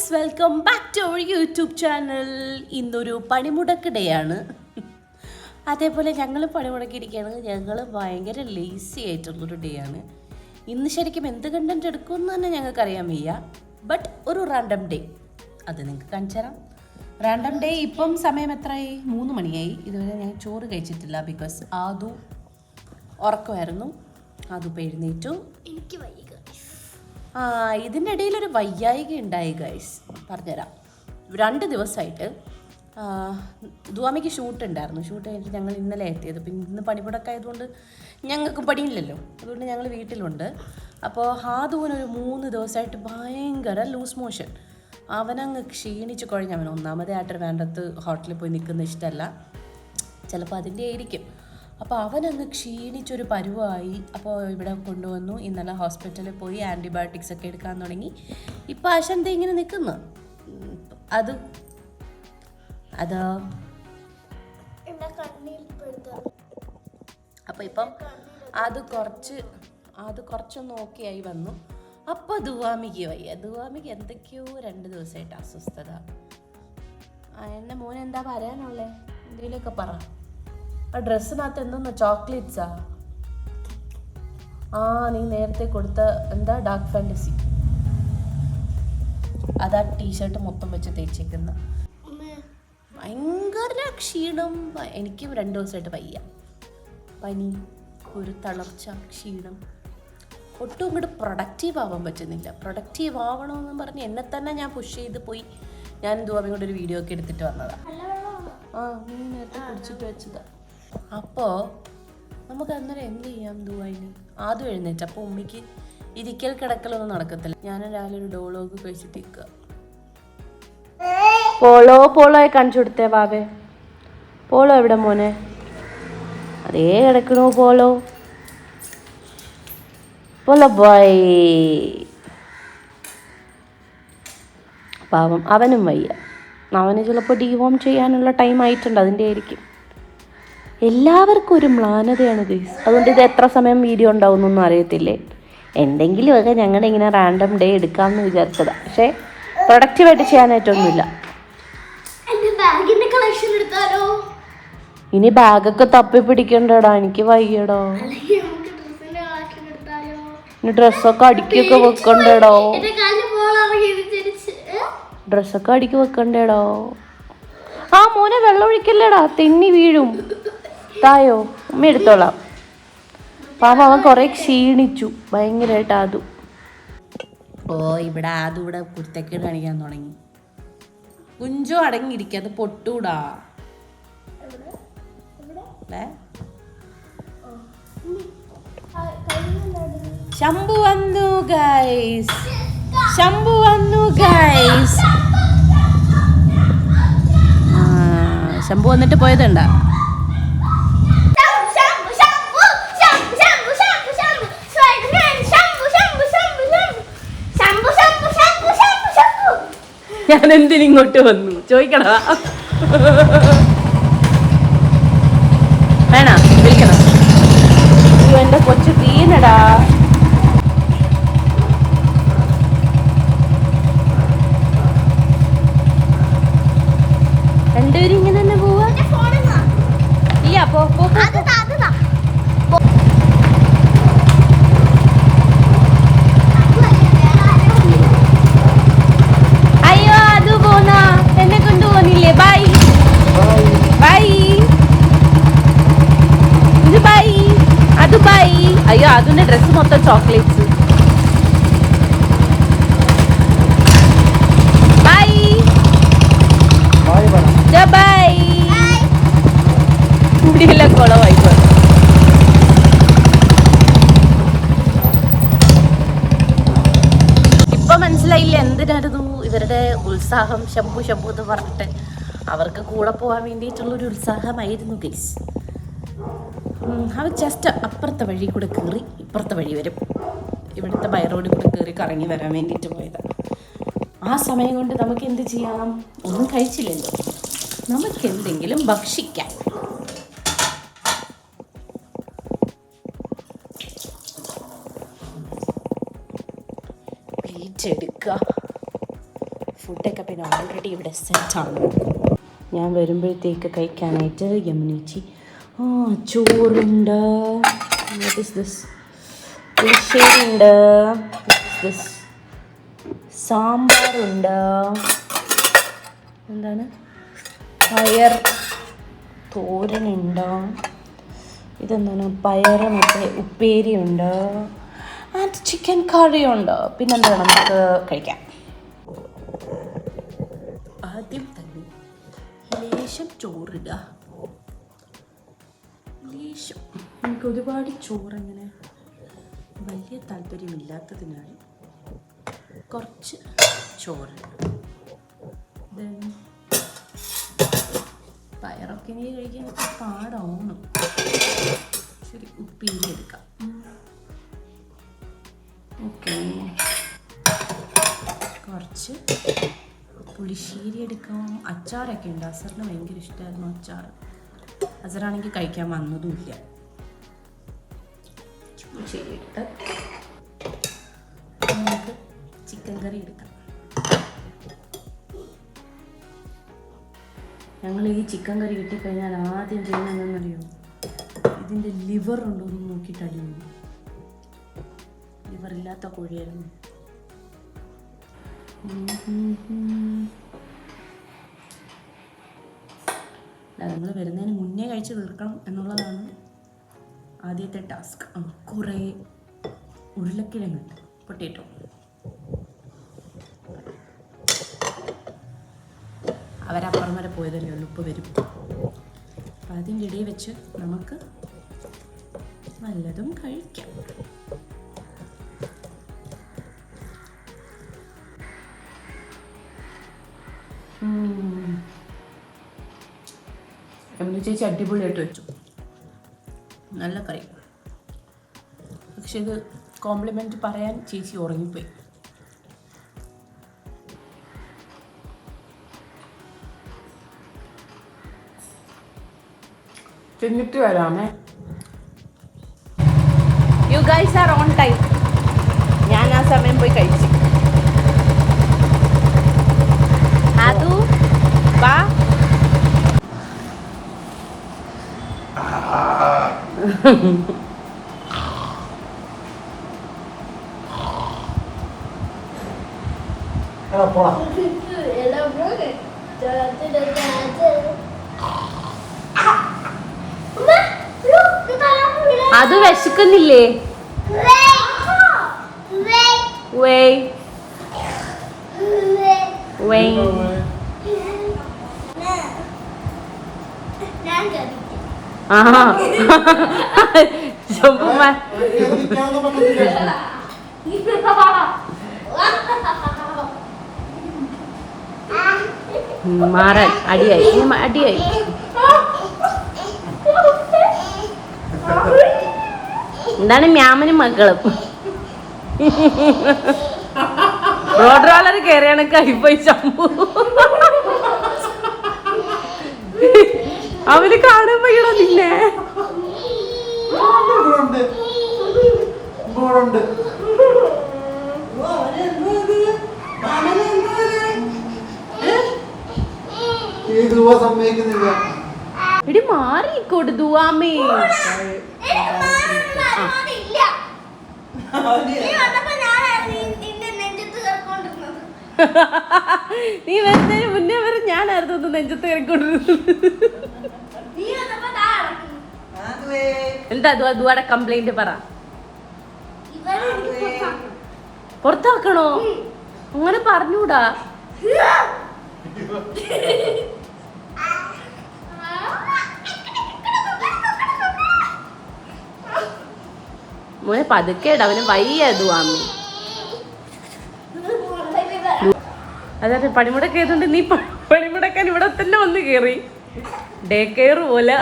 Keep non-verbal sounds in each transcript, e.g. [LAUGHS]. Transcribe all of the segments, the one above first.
Guys welcome back to our YouTube channel ഇന്നൊരു പണിമുടക്ക് day ആണ് അതേപോലെ ഞങ്ങൾ പണിമുടക്കിയിരിക്കുകയാണ്. ഞങ്ങൾ ഭയങ്കര ലേസി ആയിട്ടുള്ളൊരു ഡേ ആണ്. ഇന്ന് ശരിക്കും എന്ത് കണ്ടന്റ് എടുക്കുമെന്ന് തന്നെ ഞങ്ങൾക്ക് അറിയാൻ വയ്യ. ബട്ട് ഒരു റാൻഡം ഡേ അത് നിങ്ങൾക്ക് കാണിച്ചു തരാം. റാൻഡം ഡേ ഇപ്പം സമയം എത്രയായി മൂന്ന് മണിയായി. ഇതുവരെ ഞാൻ ചോറ് കഴിച്ചിട്ടില്ല ബിക്കോസ് ആദു ഉറക്കമായിരുന്നു. ആദു ഇപ്പോൾ എഴുന്നേറ്റു. എനിക്ക് ആ ഇതിന്റെ ഇടയിൽ ഒരു വയ്യായിക ഉണ്ടായി ഗൈസ് പറഞ്ഞുതരാം. രണ്ട് ദിവസമായിട്ട് ദുവാമയ്ക്ക് ഷൂട്ട് ഉണ്ടായിരുന്നു. ഷൂട്ട് കഴിഞ്ഞിട്ട് ഞങ്ങൾ ഇന്നലെ എത്തിയത്. പിന്നെ ഇന്ന് പണിമുടക്ക് ആയതുകൊണ്ട് ഞങ്ങൾക്ക് പണിയില്ലല്ലോ. അതുകൊണ്ട് ഞങ്ങൾ വീട്ടിലുണ്ട്. അപ്പോൾ ഹാദുവിനൊരു മൂന്ന് ദിവസമായിട്ട് ഭയങ്കര ലൂസ് മോഷൻ അവനങ്ങ് ക്ഷീണിച്ച് കുഴഞ്ഞവൻ ഒന്നാമതേ ആ വേണ്ടത്ത് ഹോട്ടലിൽ പോയി നിൽക്കുന്ന ഇഷ്ടമല്ല. ചിലപ്പോൾ അതിന്റെ ആയിരിക്കും. അപ്പോൾ അവനങ്ങ് ക്ഷീണിച്ചൊരു പരുവായി. അപ്പോൾ ഇവിടെ കൊണ്ടുവന്നു. ഇന്നലെ ഹോസ്പിറ്റലിൽ പോയി ആന്റിബയോട്ടിക്സ് ഒക്കെ എടുക്കാൻ തുടങ്ങി. ഇപ്പോൾ ആശാന്ത ഇങ്ങനെ നിൽക്കുന്നു. അത് അത് അപ്പോൾ ഇപ്പം അത് കുറച്ച് അത് കുറച്ച് നോക്കിയായി വന്നു. അപ്പോൾ ദുവാമിക്ക് വയ്യ. ദുവാമിക്ക് എന്തൊക്കെയോ രണ്ട് ദിവസമായിട്ട് അസ്വസ്ഥത. എന്റെ മോൻ എന്താ പറയാനുള്ളേ? എന്തെങ്കിലുമൊക്കെ പറ. ആ ഡ്രസ്സിനകത്ത് എന്തോന്ന് ചോക്ലേറ്റ്സാ? ആ നീ നേരത്തെ കൊടുത്ത എന്താ ഡാർക്ക് ഫാന്റസി അതാ ടീഷർട്ട് മൊത്തം വെച്ച് തേച്ചേക്കുന്ന. ഭയങ്കര ക്ഷീണം. എനിക്ക് രണ്ട് ദിവസമായിട്ട് വയ്യ. പനി ഒരു തളർച്ച ക്ഷീണം. ഒട്ടും ഇങ്ങോട്ട് പ്രൊഡക്റ്റീവ് ആവാൻ പറ്റുന്നില്ല. പ്രൊഡക്റ്റീവ് ആവണമെന്ന് പറഞ്ഞ് എന്നെ തന്നെ ഞാൻ പുഷ് ചെയ്ത് പോയി. ഞാൻ ദുവാമയും കൊണ്ട് ഒരു വീഡിയോ ഒക്കെ എടുത്തിട്ട് വന്നതാ. ആ നീ നേരത്തെ കുടിച്ചിട്ട് വെച്ചതാ. അപ്പോൾ നമുക്ക് അന്നേരം എന്ത് ചെയ്യാം ദുബായിന് ആദ്യം എഴുന്നേറ്റ്. അപ്പോൾ ഉമ്മയ്ക്ക് ഇരിക്കൽ കിടക്കലൊന്നും നടക്കത്തില്ല. ഞാൻ രാവിലെ ഒരു ഡോളോഗ് കഴിച്ചിട്ട് നിൽക്കുക പോളോ പോളോ കാണിച്ചു കൊടുത്തേ ബാബേ പോളോ എവിടെ മോനെ? അതേ കിടക്കണു പോളോ. പോലോ ബോയ്. പാവം അവനും വയ്യ. അവന് ചിലപ്പോൾ ഡീവോം ചെയ്യാനുള്ള ടൈം ആയിട്ടുണ്ട് അതിന്റെ ആയിരിക്കും. എല്ലാവർക്കും ഒരു മ്ലാനതയാണ് ഗൈസ്. അതുകൊണ്ട് ഇത് എത്ര സമയം വീഡിയോ ഉണ്ടാവുന്നൊന്നും അറിയത്തില്ലേ? എന്തെങ്കിലുമൊക്കെ ഞങ്ങളുടെ ഇങ്ങനെ റാൻഡം ഡേ എടുക്കാമെന്ന് വിചാരിച്ചതാണ് പക്ഷേ പ്രൊഡക്റ്റീവായിട്ട് ചെയ്യാനായിട്ടൊന്നുമില്ല. ഇനി ബാഗൊക്കെ തപ്പി പിടിക്കണ്ടടാ. എനിക്ക് വയ്യടോ. ഇനി ഡ്രസ്സൊക്കെ അടുക്കിയൊക്കെ വെക്കണ്ടടോ? ഡ്രസ്സൊക്കെ അടുക്കി വെക്കണ്ടേടോ? ആ മോനെ വെള്ളം ഒഴിക്കല്ലേടാ. തെന്നി വീഴും. തായോ? ഉമ്മ എടുത്തോളാം. പാവം അവൻ കുറെ ക്ഷീണിച്ചു. ഭയങ്കരമായിട്ട് ആദു ഓ ഇവിടെ ആദു ഇവിടെ കുരുത്തക്കേട് കാണിക്കാൻ തുടങ്ങി. കുഞ്ചോ അടങ്ങിയിരിക്കുക അത് പൊട്ടൂടാ? ശംഭു വന്നു ഗൈസ് ശംഭു വന്നു ഗൈസ് ശംഭു വന്നിട്ട് പോയതുണ്ടാ? ഞാൻ എന്തിനിങ്ങോട്ട് വന്നു? ചോദിക്കണോ വേണ? വിളിക്കണം? എന്റെ കൊച്ചു തീനടാ രണ്ടുപേരും ഇങ്ങനെ തന്നെ പോവാ ഇല്ല പോ പോ പോ. അയ്യോ അത് പോന്ന എന്നെ കൊണ്ടുപോകുന്നില്ലേ ബൈ ബൈ ഇത് ബൈ അത് ബൈ അയ്യോ അതിന്റെ ഡ്രസ് മൊത്തം ചോക്ലേറ്റ്സ് ബൈ ബൈ മുടിയെല്ലാം കുളമായി ഇപ്പൊ മനസ്സിലായില്ല എന്തിനായിരുന്നു ഇവരുടെ ഉത്സാഹം ശംഭു ശംഭു എന്ന് പറഞ്ഞിട്ട്. അവർക്ക് കൂടെ പോകാൻ വേണ്ടിയിട്ടുള്ളൊരു ഉത്സാഹമായിരുന്നു ഗൈസ് അവർ ജസ്റ്റ് അപ്പുറത്തെ വഴി കൂടെ കയറി ഇപ്പുറത്തെ വഴി വരും ഇവിടുത്തെ ബൈ റോഡിൽ കൂടെ കയറി കറങ്ങി വരാൻ വേണ്ടിയിട്ട് പോയതാണ്. ആ സമയം കൊണ്ട് നമുക്ക് എന്ത് ചെയ്യാം? ഒന്നും കഴിച്ചില്ലല്ലോ. നമുക്ക് എന്തെങ്കിലും ഭക്ഷിക്കാം. ഫുഡൊക്കെ പിന്നെ ഓൾറെഡി ഇവിടെ സെറ്റാണ് ഞാൻ വരുമ്പോഴത്തേക്ക് കഴിക്കാനായിട്ട് യമുനേച്ചി ആ ചോറുണ്ട്. വാട്ട് സാമ്പാറുണ്ട്. എന്താണ്? പയർ തോരനുണ്ട്. ഇതെന്താണ്? പയർ മറ്റേ ഉപ്പേരിയുണ്ട്. ആൻഡ് ചിക്കൻ കറിയുണ്ട് പിന്നെന്താണ് നമുക്ക് കഴിക്കാം. ആദ്യം തന്നെ ലേശം ചോറിടുക. ലേശം എനിക്ക് ഒരുപാട് ചോറങ്ങനെ വലിയ താല്പര്യമില്ലാത്തതിനാൽ കുറച്ച് ചോറ്. പയറൊക്കെ ഇനി കഴിക്കാൻ പാടാണ് ശരി ഉപ്പേരി എടുക്കാം. ഓക്കെ. കുറച്ച് പുളിശ്ശേരി എടുക്കാം. അച്ചാറൊക്കെ ഉണ്ട്. അസറിന് ഭയങ്കര ഇഷ്ടമായിരുന്നു അച്ചാർ അസറാണെങ്കിൽ കഴിക്കാൻ വന്നതുമില്ല. നമുക്ക് ചിക്കൻ കറി എടുക്കാം. ഞങ്ങൾ ഈ ചിക്കൻ കറി കിട്ടിക്കഴിഞ്ഞാൽ ആദ്യം ചെയ്യുന്നതെന്നറിയോ ഇതിന്റെ ലിവർ ഉണ്ടോ എന്ന് നോക്കിയിട്ട് അടിയുന്നു. ലിവർ ഇല്ലാത്ത കോഴിയായിരുന്നു നമ്മൾ വരുന്നതിന് മുന്നേ കഴിച്ച് തീർക്കണം എന്നുള്ളതാണ് ആദ്യത്തെ ടാസ്ക്. കുറേ ഉരുളക്കിഴങ്ങ് പൊട്ടേറ്റോ അവരപ്പുറം വരെ പോയതല്ലേ ഉള്ളൂ ഇപ്പോൾ വരും. അപ്പം അതിന്റെ ഇടയിൽ വെച്ച് നമുക്ക് നല്ലതും കഴിക്കാം. ചേച്ചി അടിപൊളിയായിട്ട് വെച്ചു. നല്ല കറി. പക്ഷെ ഇത് കോംപ്ലിമെന്റ് പറയാൻ ചേച്ചി ഉറങ്ങിപ്പോയി. തിന്നിട്ട് വരാമേ. You guys are on time ഞാൻ ആ സമയം പോയി കഴിച്ചു അതു വാ അത് വിശക്കുന്നില്ലേ? വേ വേ ഞാൻ ആ ചുമ്മാ മാറാൻ അടിയായി എന്താണ് മ്യാമനും മക്കളും? റോഡ് റോളർ കയറിയാണ് കൈപ്പോയി ചമ്പു. അവന് കാണാൻ വയ്യടാ നിന്നെ സമ്മതിക്കുന്നില്ല? എടി മാറിക്കോട്ട് ദുവാമേ നീ വരുന്നതിന് മുന്നേ വരെ ഞാനായിരുന്നു ഒന്ന് നെഞ്ചത്ത് കയറിക്കൊണ്ടിരുന്നത് എന്താ ദുവാടെ കംപ്ലൈന്റ് പറ. പുറത്താക്കണോ. അങ്ങനെ പറഞ്ഞൂടാ. മോനെ പതുക്കേടാ അവന് വയ്യ ദുവാമി അതായത് പണിമുടക്ക് ആയതുകൊണ്ട് നീ പണിമുടക്കാൻ ഇവിടെ തന്നെ വന്ന് കേറി. ഡേ കെയർ പോലെ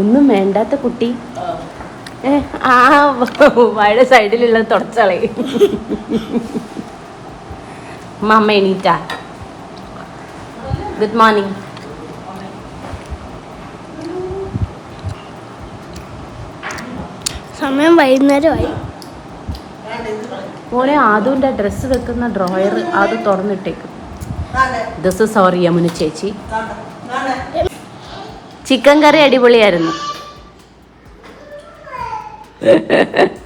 ഒന്നും വേണ്ടാത്ത കുട്ടി. ആ വാഴ സൈഡിലുള്ള തുടച്ചളെ. മമ്മ എണീറ്റാ. ഗുഡ് മോർണിംഗ് സമയം വൈകുന്നേരമായി. മോനെ ആദുവിന്റെ ഡ്രസ്സ് വെക്കുന്ന ഡ്രോയർ അത് തുറന്നിട്ടേക്കും. ദിസ് സോറി യമുന ചേച്ചി. ചിക്കൻ കറി അടിപൊളിയായിരുന്നു [LAUGHS]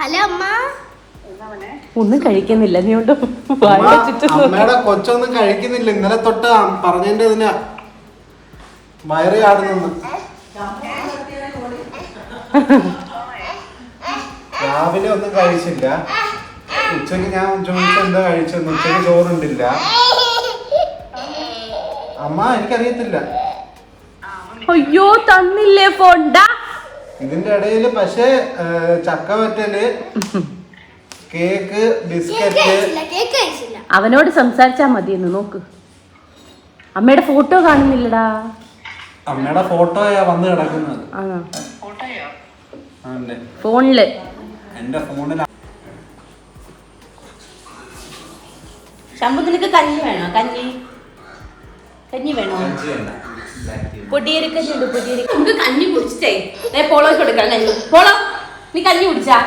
ഹലോ അമ്മ ഒന്നും കഴിക്കുന്നില്ല. നീ കൊണ്ട് അമ്മ, അമ്മയുടെ കൊച്ചൊന്നും കഴിക്കുന്നില്ല. ഇന്നലെ തൊട്ട് പറഞ്ഞതിന്റെ ഇതിനാ. വയറ് ചാടുന്നു രാവിലെ ഒന്നും കഴിച്ചില്ല. ഉച്ചയ്ക്ക് ഞാൻ ചോദിച്ചു എന്താ കഴിച്ചെന്ന് ഉച്ചയ്ക്ക് ചോറുണ്ടില്ല. അമ്മ എനിക്കറിയത്തില്ല. അയ്യോ തന്നില്ലേ ഫോണ്ട ഇതിന്റെ ഇടയിൽ പക്ഷേ ചക്ക വറ്റൽ കേക്ക് ബിസ്ക്കറ്റ്. അവനോട് സംസാരിച്ചാ മതിയെന്ന് നോക്ക്. അമ്മയുടെ ഫോട്ടോ കാണുന്നില്ലടാ. അമ്മയുടെ ഫോട്ടോയാ വന്ന് കിടക്കുന്നത്. ഫോണിൽ. എന്റെ ഫോണിൽ ശമ്പു നിനക്ക് കഞ്ഞി വേണോ? കഞ്ഞി? കഞ്ഞി വേണോ? പൊടിയരിക്കഞ്ഞി ഉണ്ട് പൊടിയരിക്ക. നമുക്ക് കഞ്ഞി കുടിച്ചിട്ടേ. പോളോ പോളോയ്ക്ക് കൊടുക്കാം കഞ്ഞി. പോളോ നീ കഞ്ഞി കുടിച്ചാ?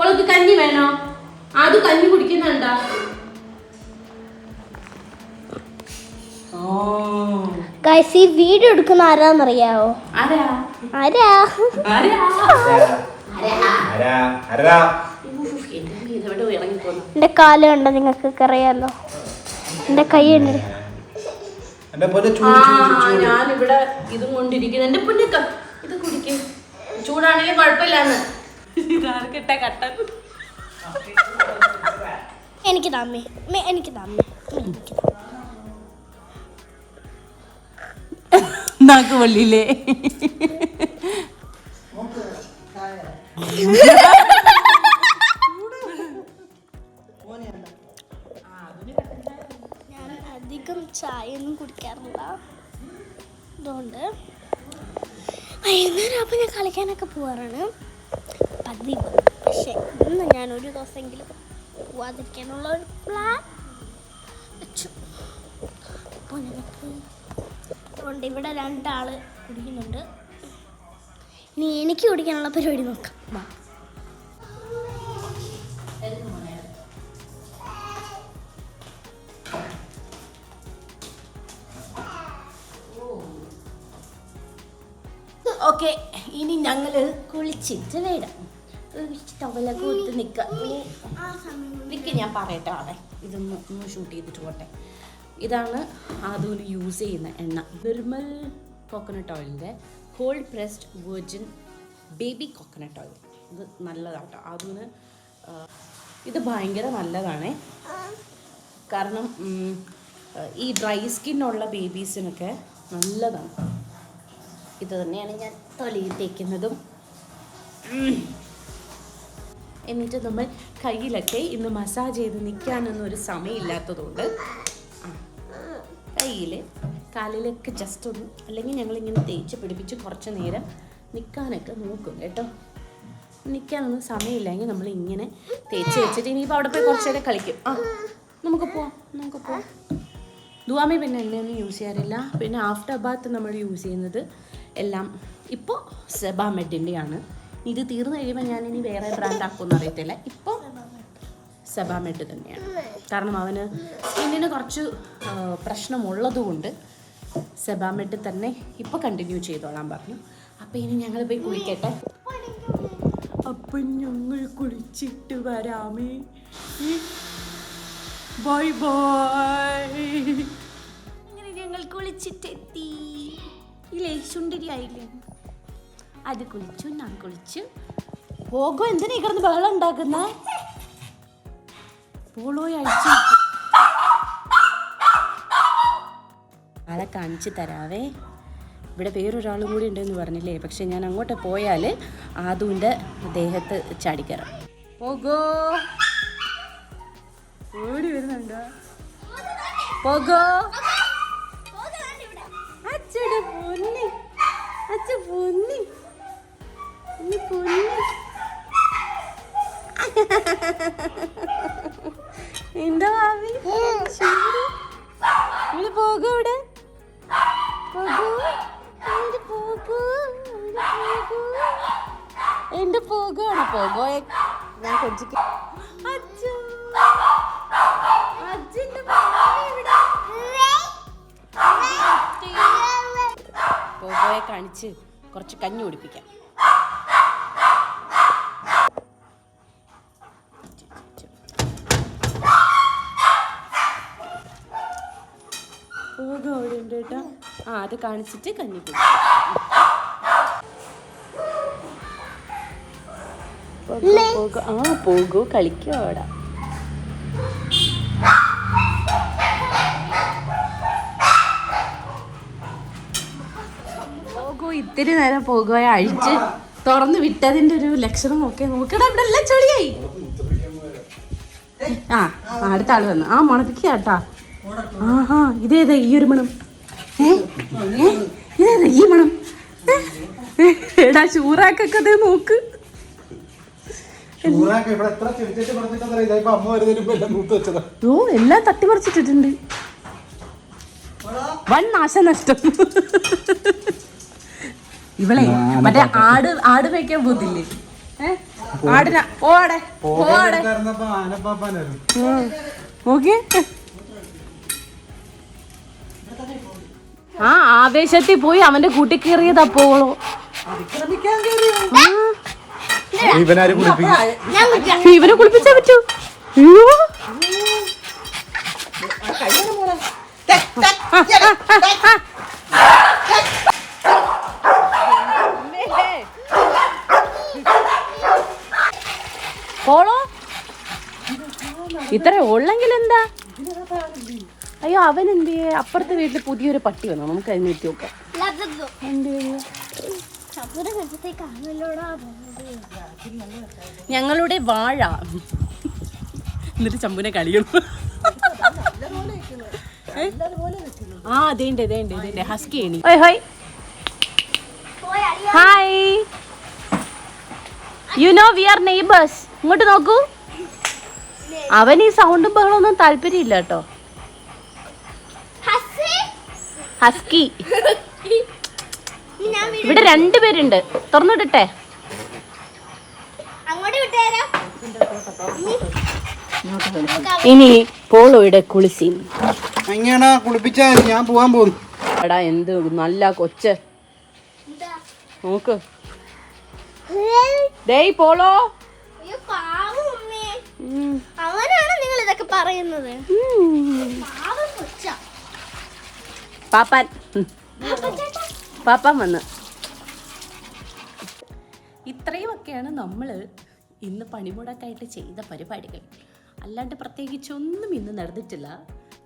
പോളോക്ക് കഞ്ഞി വേണോ? അത് കഞ്ഞി കുടിക്കുന്നുണ്ടാ ഗൈസ് ഈ വീഡിയോ എടുക്കുന്ന ആരാന്നറിയാവോ? ആരാ? ആരാ? ആരാ? ഉഫ്, എന്റെ കാല കണ്ട നിങ്ങക്ക് അറിയാലോ. എന്റെ കൈ ഉണ്ട് ഞാനിവിടെ ഇതും കൊണ്ടിരിക്കുന്നു. എന്റെ പൊന്നെ ഇത് കുടിക്കും. ചൂടാണെങ്കിൽ കുഴപ്പമില്ലാന്ന്. ഇതാർക്കിട്ട കട്ടൻ? എനിക്ക് താമേ മേ- എനിക്ക് താമേ എനിക്ക് താ. നാക്ക് വള്ളിയില്ലേ ഞാൻ അധികം ചായ ഒന്നും കുടിക്കാറില്ല. അതുകൊണ്ട് വൈകുന്നേരം അപ്പം ഞാൻ കളിക്കാനൊക്കെ പോവാറാണ്. പതിവ് പക്ഷെ ഇന്ന് ഞാൻ ഒരു ദിവസമെങ്കിലും പോവാതിരിക്കാനുള്ള ഒരു പ്ലാൻ വെച്ചു. അപ്പോൾ ഞങ്ങൾക്ക് അതുകൊണ്ട് ഇവിടെ രണ്ടാൾ കുടിക്കുന്നുണ്ട്. ഇനി എനിക്ക് കുടിക്കാനുള്ള പരിപാടി നോക്കാം. വാ. ഓക്കെ ഇനി ഞങ്ങൾ കുളിച്ചിട്ട് വരാം. ടവലൊക്കെ ഞാൻ പറയട്ടെ ആളെ. ഇതൊന്ന് ഒന്ന് ഷൂട്ട് ചെയ്തിട്ട് പോട്ടെ. ഇതാണ് ആദ്യം യൂസ് ചെയ്യുന്ന എണ്ണ. Nirmal coconut ഓയിലിന്റെ cold pressed virgin baby coconut oil ഇത് നല്ലതാട്ടോ. അതിന് ഇത് ഭയങ്കര നല്ലതാണ്. കാരണം ഈ ഡ്രൈ സ്കിന്നുള്ള ബേബീസിനൊക്കെ നല്ലതാണ്. ഇത് തന്നെയാണ് ഞാൻ തൊലിയിൽ തേക്കുന്നതും. എന്നിട്ട് നമ്മൾ കയ്യിലൊക്കെ ഇന്ന് മസാജ് ചെയ്ത് നിൽക്കാനൊന്നും ഒരു സമയമില്ലാത്തതുകൊണ്ട് കയ്യിൽ കാലിലൊക്കെ ജസ്റ്റ് ഒന്ന് അല്ലെങ്കിൽ ഞങ്ങളിങ്ങനെ തേച്ച് പിടിപ്പിച്ച് കുറച്ച് നേരം നിൽക്കാനൊക്കെ നോക്കും കേട്ടോ. നിൽക്കാനൊന്നും സമയമില്ലെങ്കിൽ നമ്മൾ ഇങ്ങനെ തേച്ച് വെച്ചിട്ട് ഇനിയിപ്പോൾ അവിടെ പോയി കുറച്ച് നേരം കളിക്കും. ആ നമുക്ക് പോവാം നമുക്ക് പോവാം. ദുവാമി പിന്നെ എണ്ണയൊന്നും യൂസ് ചെയ്യാറില്ല. പിന്നെ ആഫ്റ്റർ ബാത്ത് നമ്മൾ യൂസ് ചെയ്യുന്നത് എല്ലാം ഇപ്പോൾ സെബാമെഡിന്റെയാണ് ഇത് തീർന്നു കഴിയുമ്പോൾ ഞാൻ ഇനി വേറെ ബ്രാൻഡ് ആക്കുമെന്ന് അറിയത്തില്ല. ഇപ്പോൾ സെബാമെട്ട് തന്നെയാണ്. കാരണം അവന് സ്കിന്നിന് കുറച്ച് പ്രശ്നമുള്ളതുകൊണ്ട് സെബാമെട്ട് തന്നെ ഇപ്പോൾ കണ്ടിന്യൂ ചെയ്തോളാൻ പറഞ്ഞു. അപ്പോൾ ഇനി ഞങ്ങൾ പോയി കുളിക്കട്ടെ. അപ്പം ഞങ്ങൾ കുളിച്ചിട്ട് വരാമേ. Bye bye. അങ്ങനെ ഞങ്ങൾ കുളിച്ചിട്ടെത്തി. ഇല്ലേ ചുണ്ടിരി ആയില്ലേ അത് കുളിച്ചു ഞാൻ കുളിച്ചു. പോകോ എന്തിനാ കിടന്ന് ബഹളം ഉണ്ടാക്കുന്ന? പോളോയി അഴിച്ചു ആളെ കാണിച്ചു തരാവേ. ഇവിടെ വേറൊരാളും കൂടി ഉണ്ടെന്ന് പറഞ്ഞില്ലേ? പക്ഷെ ഞാൻ അങ്ങോട്ട് പോയാൽ ആദുവിന്റെ ദേഹത്ത് ചാടിക്കറാം പോകോ. ഓടി വരുന്നുണ്ടോ? പോകോ. അച്ഛടെ പൊന്നി. അച്ഛ പൊന്നി. പൊന്നി എന്താ ഭാവി? പോകൂ ഇവിടെ പോകൂ? പോകൂ? എന്റെ പോകാണ് പോകോയെ ഞാൻ കൊഞ്ചിക്ക്. ഇവിടെ പോകോയെ കാണിച്ച് കുറച്ച് കഞ്ഞി കുടിപ്പിക്കാം. പോകോ അവിടെ ഉണ്ട് കേട്ടോ. ആ അത് കാണിച്ചിട്ട് കഞ്ഞി പോകോ. ആ പോകൂ കളിക്കോ അവിടെ. ഇത്തിരി നേരം പോകുക അഴിച്ച് തുറന്ന് വിട്ടതിന്റെ ഒരു ലക്ഷണം നോക്കിയാ നോക്കടാ ഇവിടെ എല്ലാം ആ, അടുത്ത ആൾ വന്നു. ആ മണപ്പിക്കാട്ടാ ആഹാ ഇതേതാ ഈ ഒരു മണം? ഏ? ഇതേതാ ഈ മണം? എടാ ചൂറാക്കൊക്കെ നോക്ക്. ഓ എല്ലാം തട്ടിമറിച്ചിട്ടിട്ടുണ്ട് വൻ നാശനഷ്ടം. ഇവളെ മറ്റേ ആട് ആട് മേയ്ക്കാൻ പോത്തില്ലേ? ആടിന ഓടെ ഓടെ പോകാറുന്നപ്പോ ആ ആവേശത്തിൽ പോയി അവന്റെ കൂട്ടി കയറിയതാ പോളോ ഇവനാരും കുളിപ്പിക്കും? ഇവനെ കുളിപ്പിച്ചാ പറ്റൂ. അയ്യോ. പോളോ. ഇത്ര ഉള്ളെങ്കിൽ എന്താ അയ്യോ അവൻ എന്ത് ചെയ്യേ? അപ്പുറത്തെ വീട്ടിൽ പുതിയൊരു പട്ടി വന്നു. നമുക്ക് അതിന് എത്തി നോക്കാം? ഞങ്ങളുടെ വാഴ. എന്നിട്ട് ചമ്പുനെ കളിയും ആ അതേണ്ട് അതേണ്ട് അതേണ്ട് ഹസ്കി ആണ് ഓയ് ഹോയ്. Hi. You know we are neighbours ഇങ്ങോട്ട് നോക്കൂ. അവൻ ഈ സൗണ്ടും ബഹളമൊന്നും താല്പര്യമില്ല കേട്ടോ. ഹസ്കി. ഇവിടെ രണ്ടുപേരുണ്ട് തുറന്നുവിടട്ടെ ഇനി പോളോയുടെ കുളിസി എങ്ങനെയാ കുളിപ്പിച്ചാ? ഞാൻ പോവാൻ പോകുന്നു. എടാ എന്ത് നല്ല കൊച്ച്. നോക്ക്. ഡേയ് പോളോ. അവനാണ് നിങ്ങൾ ഇതൊക്കെ പറയുന്നത്. പാപ്പാൻ. പാപ്പ പാപ്പാൻ വന്ന്. ഇത്രയുമൊക്കെയാണ് നമ്മൾ ഇന്ന് പണിമുടക്കായിട്ട് ചെയ്ത പരിപാടികൾ. അല്ലാണ്ട് പ്രത്യേകിച്ചൊന്നും ഇന്ന് നടന്നിട്ടില്ല.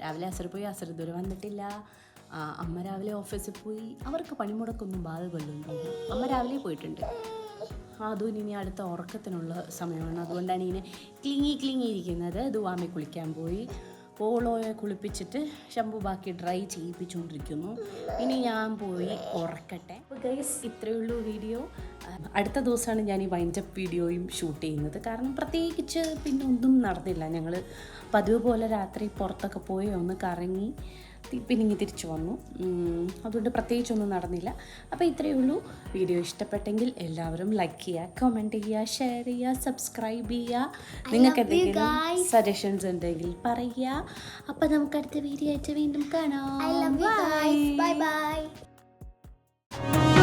രാവിലെ അസർ പോയി അസർ ദൂരെ വന്നിട്ടില്ല. അമ്മ രാവിലെ ഓഫീസിൽ പോയി. അവർക്ക് പണിമുടക്കൊന്നും ബാധകമല്ലോ അമ്മ രാവിലെ പോയിട്ടുണ്ട്. അതും ഇനി അടുത്ത ഉറക്കത്തിനുള്ള സമയമാണ്. അതുകൊണ്ടാണ് ഇങ്ങനെ ക്ലിങ്ങി ക്ലിങ്ങി ഇരിക്കുന്നത് ദുവാമി കുളിക്കാൻ പോയി. പോളോയെ കുളിപ്പിച്ചിട്ട് ശംഭു ബാക്കി ഡ്രൈ ചെയ്യിപ്പിച്ചുകൊണ്ടിരിക്കുന്നു. ഇനി ഞാൻ പോയി ഉറക്കട്ടെ. ഗൈസ് ഇത്രയേ ഉള്ളൂ വീഡിയോ. അടുത്ത ദിവസമാണ് ഞാൻ ഈ വൈൻഡപ്പ് വീഡിയോയും ഷൂട്ട് ചെയ്യുന്നത്. കാരണം പ്രത്യേകിച്ച് പിന്നെ ഒന്നും നടന്നില്ല. ഞങ്ങൾ പതിവ് പോലെ രാത്രി പുറത്തൊക്കെ പോയി ഒന്ന് കറങ്ങി തി- പിന്നെ ഇങ്ങ് തിരിച്ചു വന്നു. അതുകൊണ്ട് പ്രത്യേകിച്ചൊന്നും നടന്നില്ല. അപ്പോൾ ഇത്രയേ ഉള്ളൂ. വീഡിയോ ഇഷ്ടപ്പെട്ടെങ്കിൽ എല്ലാവരും ലൈക്ക് ചെയ്യുക കമന്റ് ചെയ്യുക ഷെയർ ചെയ്യുക സബ്സ്ക്രൈബ് ചെയ്യുക. നിങ്ങൾക്ക് എന്തെങ്കിലും സജഷൻസ് ഉണ്ടെങ്കിൽ പറയുക. അപ്പോൾ നമുക്ക് അടുത്ത വീഡിയോ ആയിട്ട് വീണ്ടും കാണാം. By love